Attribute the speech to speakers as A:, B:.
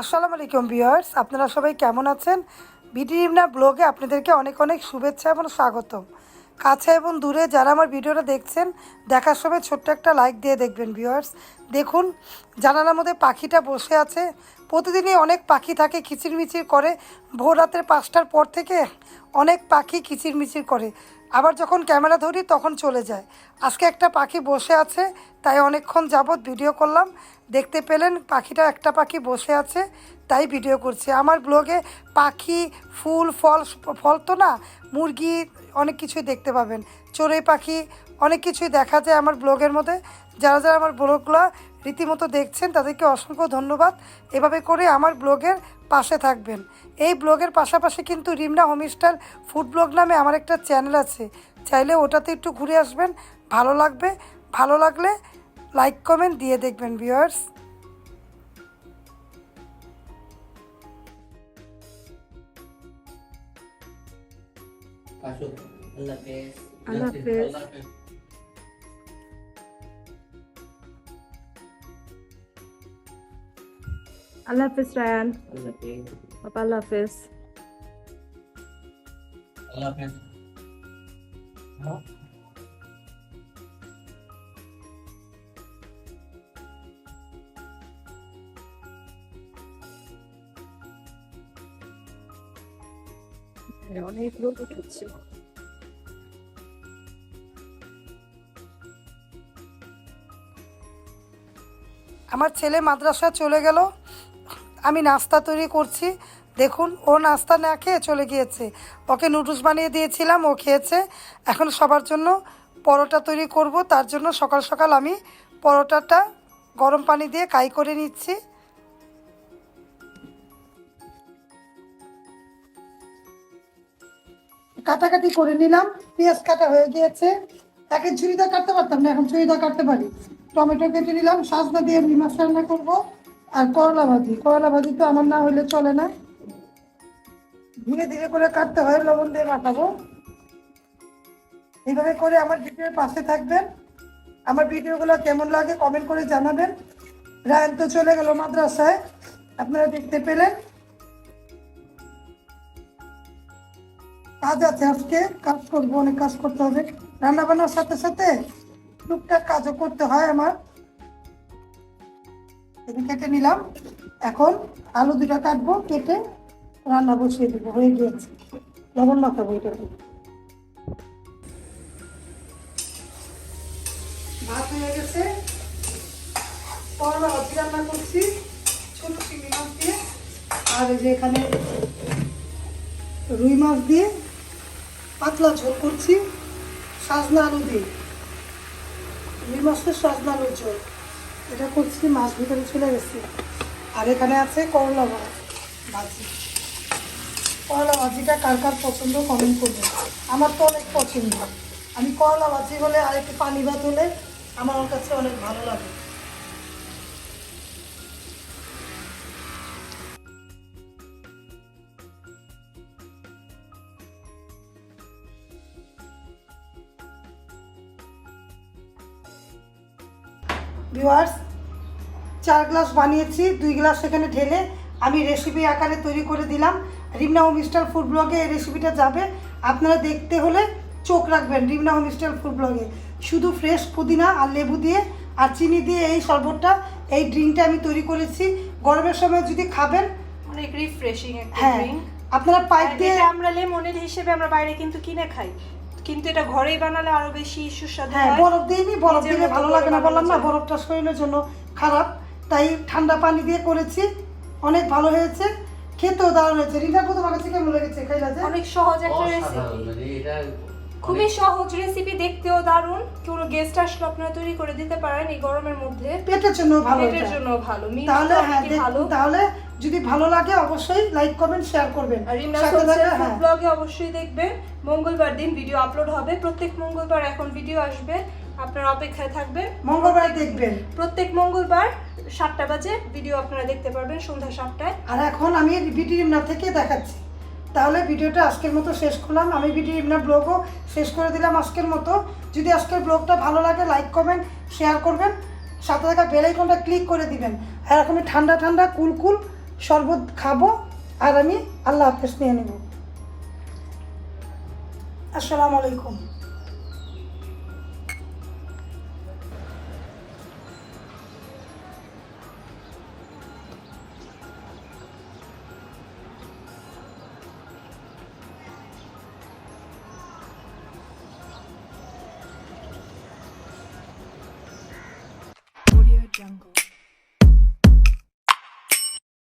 A: আসসালামু আলাইকুম ভিউয়ার্স, আপনারা সবাই কেমন আছেন? বিডি ইমনা ব্লগে আপনাদেরকে অনেক অনেক শুভেচ্ছা এবং স্বাগতম। কাছে এবং দূরে যারা আমার ভিডিওটা দেখছেন, দেখার সময় ছোট্ট একটা লাইক দিয়ে দেখবেন ভিউয়ার্স। দেখুন, জানালার মধ্যে পাখিটা বসে আছে। প্রতিদিনই অনেক পাখি থাকে, কিচিরমিচির করে। ভোর রাতের পাঁচটার পর থেকে অনেক পাখি কিচিরমিচির করে। আবার যখন ক্যামেরা ধরি তখন চলে যায়। আজকে একটা পাখি বসে আছে, তাই অনেকক্ষণ যাবৎ ভিডিও করলাম। দেখতে পেলেন পাখিটা একটা পাখি বসে আছে, তাই ভিডিও করছি। আমার ব্লগে পাখি, ফুল, ফল ফল তো না, মুরগি অনেক কিছুই দেখতে পাবেন। চড়ুই পাখি অনেক কিছুই দেখা যায় আমার ব্লগের মধ্যে। যারা যারা আমার ব্লগগুলো রীতিমতো দেখছেন তাদেরকে অসংখ্য ধন্যবাদ। এভাবে করে আমার ব্লগের পাশে থাকবেন। এই ব্লগের পাশাপাশি কিন্তু রিমনা হোমস্টাইল ফুড ব্লগ নামে আমার একটা চ্যানেল আছে। চাইলে ওটাতে একটু ঘুরে আসবেন ভালো লাগবে। ভালো লাগলে লাইক কমেন্ট দিয়ে দেখবেন ভিউয়ার্স।
B: আল্লাহ হাফেজ।
C: আল্লাহ হাফেজ। রায়ান বাবা আল্লাহ হাফিজ
B: আল্লাহ হাফেজ। হ্যাঁ?
C: অনেক লোক উঠেছে
A: আমার ছেলে মাদ্রাসা চলে গেল আমি নাস্তা তৈরি করছি। দেখুন, ও নাস্তা না খেয়ে চলে গিয়েছে। ওকে নুডলস বানিয়ে দিয়েছিলাম, ও খেয়েছে। এখন সবার জন্য পরোটা তৈরি করব। তার জন্য সকাল সকাল আমি পরোটাটা গরম পানি দিয়ে কাই করে নিচ্ছি। কাটাকাটি করে নিলাম। পেঁয়াজ কাটা হয়ে গিয়েছে। একে ঝুড়িদা কাটতে পারতাম না, এখন ঝুড়িদা কাটতে পারি। টমেটো কেটে নিলাম, সাজনা দিয়ে রুই মাছ রান্না করব। আর করলা ভাজি করলা ভাজি তো আমার না হলে চলে না। ধীরে ধীরে করে কাটতে হয়, লবণ দিয়ে মাখাবো। এইভাবে করে আমার ভিডিওর পাশে থাকবেন। আমার ভিডিওগুলো কেমন লাগে কমেন্ট করে জানাবেন। রায়ন তো চলে গেল মাদ্রাসায়, আপনারা দেখতে পেলেন। কাজ আছে আজকে, কাজ করব, অনেক কাজ করতে হবে। রান্না বান্নার সাথে সাথে টুকটাক কাজও করতে হয় আমার। এটা কেটে নিলাম। এখন আলু দুটা কাটবো, কেটে রান্না বসিয়ে দেবো, হয়ে গিয়েছে। লবণ মাখাবো এটা ভাত হয়ে গেছে। করলা ভাজি রান্না করছি, ছোট চিংড়ি মাছ দিয়ে। আর এই যে এখানে রুই মাছ দিয়ে পাতলা ঝোল করছি, সাজনা আলু দিয়ে। রুই মাছের সাজনা আলুর ঝোল। এটা করছি মাছ ভিতরে চলে গেছে। আর এখানে আছে করলা ভাজ। করলা ভাজিটা কার কার পছন্দ কমেন্ট করবে। আমার তো অনেক পছন্দ। আমি করলা ভাজি হলে আর একটু পানি ভাত হলে আমার কাছে অনেক ভালো লাগে। ভিউয়ার্স চার গ্লাস বানিয়েছি দুই গ্লাস সেখানে ঢেলে আমি রেসিপি আকারে তৈরি করে দিলাম। রিমনা হোম স্টাইল ফুড ব্লগে এই রেসিপিটা যাবে। আপনারা দেখতে হলে চোখ রাখবেন রিমনা হোম স্টাইল ফুড ব্লগে। শুধু ফ্রেশ পুদিনা আর লেবু দিয়ে আর চিনি দিয়ে এই শরবতটা এই ড্রিঙ্কটা আমি তৈরি করেছি। গরমের সময় যদি খাবেন
D: অনেক রিফ্রেশিং একটা
A: হ্যাঁ
D: ড্রিঙ্ক
A: আপনারা পাইপ দিয়ে
D: আমরা লেমনের হিসেবে আমরা বাইরে কিন্তু কিনে খাই। কিন্তু এটা ঘরেই বানালে আরও বেশি সুস্বাদু
A: হ্যাঁ
D: হয়।
A: বরফ দিইনি বরফ দিলে ভালো লাগে না বললাম না বরফটা শরীরের জন্য খারাপ। তাই ঠান্ডা পানি দিয়ে করেছি। অনেক ভালো হয়েছে। খেতেও দারুণ হয়েছে। রিনা প্রথম আমার কাছে কেমন লেগেছে? খাইলা যে
D: অনেক সহজ একটা রেসিপি
B: এটা
D: খুবই সহজ রেসিপি দেখতেও দারুণ। কোনো গেস্ট আসলে আপনারা তৈরি করে দিতে পারেন এই গরমের মধ্যে।
A: পেটের জন্য ভালো
D: পেটের জন্য ভালো
A: তাহলে হ্যাঁ
D: ভালো।
A: দেখুন তাহলে যদি ভালো লাগে অবশ্যই লাইক কমেন্ট শেয়ার করবেন।
D: আর রিমনা
A: সাথে থাকা, হ্যাঁ।
D: ব্লগে অবশ্যই দেখবেন। মঙ্গলবার দিন ভিডিও আপলোড হবে। প্রত্যেক মঙ্গলবার এখন ভিডিও আসবে। আপনারা অপেক্ষায় থাকবেন।
A: মঙ্গলবার দেখবেন।
D: প্রত্যেক মঙ্গলবার সাতটা বাজে ভিডিও আপনারা দেখতে পারবেন সন্ধ্যা সাতটায়।
A: আর এখন আমি বিটি রিমনা থেকে দেখাচ্ছি। তাহলে ভিডিওটা আজকের মতো শেষ করলাম। আমি বিটি রিমনা ব্লগও শেষ করে দিলাম আজকের মতো। যদি আজকের ব্লগটা ভালো লাগে লাইক কমেন্ট শেয়ার করবেন। সাথে থাকা বেল আইকনটা ক্লিক করে দিবেন। আর এরকমই ঠান্ডা ঠান্ডা কুল কুল শরবত খাব। আর আমি আল্লাহ হাফেজ নিয়ে নেব। আসসালামু আলাইকুম।